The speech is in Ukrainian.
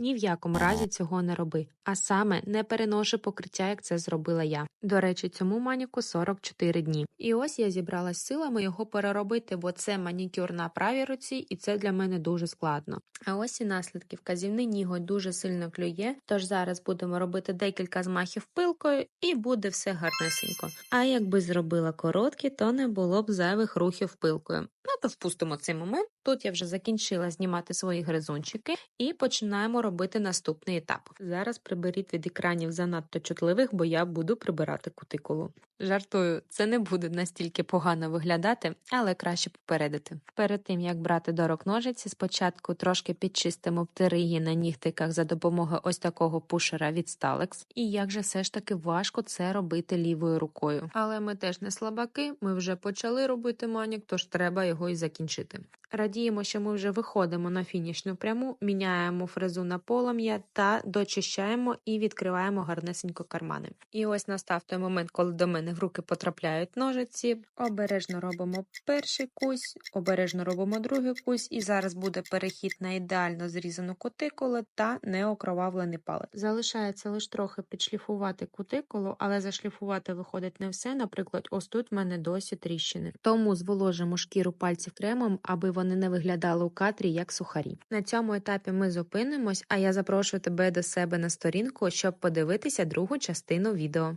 ні в якому разі цього не роби. А саме не переношу покриття, як це зробила я. До речі, цьому маніку 44 дні. І ось я зібралась силами його переробити, бо це манікюр на правій руці, і це для мене дуже складно. А ось і наслідки. Вказівний ніготь дуже сильно клює. Тож зараз будемо робити декілька змахів пилкою, і буде все гарнесенько. А якби зробила короткі, то не було б зайвих рухів пилкою. Ну то впустимо цей момент. Тут я вже закінчила знімати свої гризунчики і починаємо робити наступний етап. Зараз приберіть від екранів занадто чутливих, бо я буду прибирати кутикулу. Жартую, це не буде настільки погано виглядати, але краще попередити. Перед тим як брати до рук ножиці, спочатку трошки підчистимо птериги на нігтиках за допомогою ось такого пушера від Stalex. І як же все ж таки важко це робити лівою рукою. Але ми теж не слабаки, ми вже почали робити манік, тож треба його і закінчити. Радіємо, що ми вже виходимо на фінішну пряму, міняємо фрезу на полум'я та дочищаємо і відкриваємо гарнесенько кармани. І ось настав той момент, коли до мене в руки потрапляють ножиці. Обережно робимо перший кусь, обережно робимо другий кусь, і зараз буде перехід на ідеально зрізану кутикулу та неокровавлений палець. Залишається лише трохи підшліфувати кутикулу, але зашліфувати виходить не все. Наприклад, ось тут в мене досі тріщини. Тому зволожимо шкіру пальців кремом, аби вони не виглядали у кадрі як сухарі. На цьому етапі ми зупинимось, а я запрошую тебе до себе на сторінку, щоб подивитися другу частину відео.